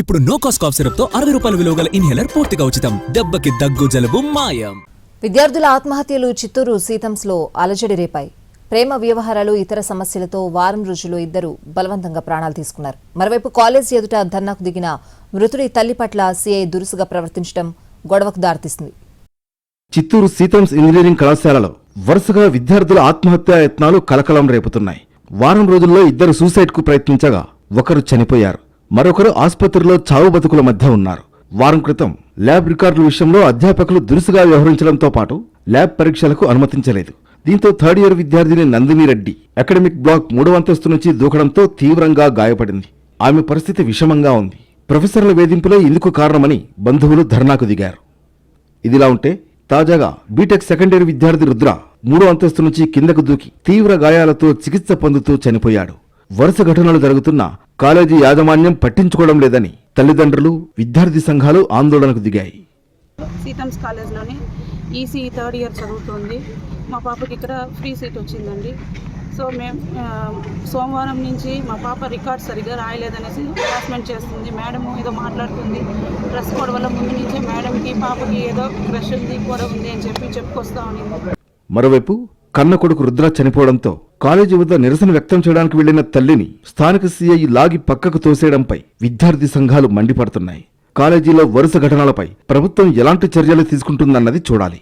ఇప్పుడు no cost cough సిరప్తో అరవై రూపాయల విలువ గల ఇన్హేలర్ పూర్తిగా ఉచితం. దెబ్బకి దగ్గు జలుబు మాయం. విద్యార్థుల ఆత్మహత్యలు చిత్తూరు సీతంస్లో అలజడి రేపాయి. ప్రేమ వ్యవహారాలు ఇతర సమస్యలతో వారం రోజులు ఇద్దరు బలవంతంగా ప్రాణాలు తీసుకున్నారు. మరోవైపు కాలేజీ ఎదుట ధర్నాకు దిగిన మృతుడి తల్లి పట్ల సీఐ దురుసుగా ప్రవర్తించడం గొడవకు దారితీస్తుంది చిత్తూరు సీతమ్స్ ఇంజనీరింగ్ కళాశాలలో వరుసగా విద్యార్థుల ఆత్మహత్యా యత్నాలు కలకలం రేపుతున్నాయి. వారం రోజుల్లో ఇద్దరు సూసైడ్కు ప్రయత్నించగా ఒకరు చనిపోయారు. మరొకరు ఆసుపత్రిలో చావు బతుకుల మధ్య ఉన్నారు. వారం క్రితం ల్యాబ్ రికార్డుల విషయంలో అధ్యాపకులు దురుసుగా వ్యవహరించడంతో పాటు ల్యాబ్ పరీక్షలకు అనుమతించలేదు. దీంతో థర్డ్ ఇయర్ విద్యార్థిని నందిని రెడ్డి అకాడమిక్ బ్లాక్ మూడవ అంతస్తు నుంచి దూకడంతో తీవ్రంగా గాయపడింది. ఆమె పరిస్థితి విషమంగా ఉంది. ప్రొఫెసర్ల వేధింపులే ఇందుకు కారణమని బంధువులు ధర్నాకు దిగారు. ఇదిలా ఉంటే తాజాగా బీటెక్ సెకండ్ ఇయర్ విద్యార్థి రుద్ర మూడో అంతస్తు నుంచి కిందకు దూకి తీవ్ర గాయాలతో చికిత్స పొందుతూ చనిపోయాడు. వరుస ఘటనలు జరుగుతున్నా కాలేజీ యాజమాన్యం పట్టించుకోవడం లేదని తల్లిదండ్రులు విద్యార్థి సంఘాలు ఆందోళనకు దిగాయి. సీతమ్స్ కాలేజ్లోని ఈసీ థర్డ్ ఇయర్ చదువుతుంది. మా పాపకి ఇక్కడ ఫ్రీ సీట్ వచ్చిందండి. సో మేము సోమవారం నుంచి మా పాప రికార్డ్ సరిగ్గా రాయలేదనేసి హరాస్మెంట్ చేస్తుంది. మేడం ఏదో మాట్లాడుతుంది. డ్రెస్ కోడ్ వల్ల ముందు నుంచే మేడంకి పాపకి ఏదో క్రష్ ఉంది ఉంది అని చెప్పి చెప్పుకొస్తా ఉన్నింది మరోవైపు కన్న కొడుకు రుద్ర చనిపోవడంతో కాలేజీ వద్ద నిరసన వ్యక్తం చేయడానికి వెళ్ళిన తల్లిని స్థానిక సీఐ లాగి పక్కకు తోసేయడంపై విద్యార్థి సంఘాలు మండిపడుతున్నాయి. కాలేజీలో వరుస ఘటనలపై ప్రభుత్వం ఎలాంటి చర్యలు తీసుకుంటుందన్నది చూడాలి.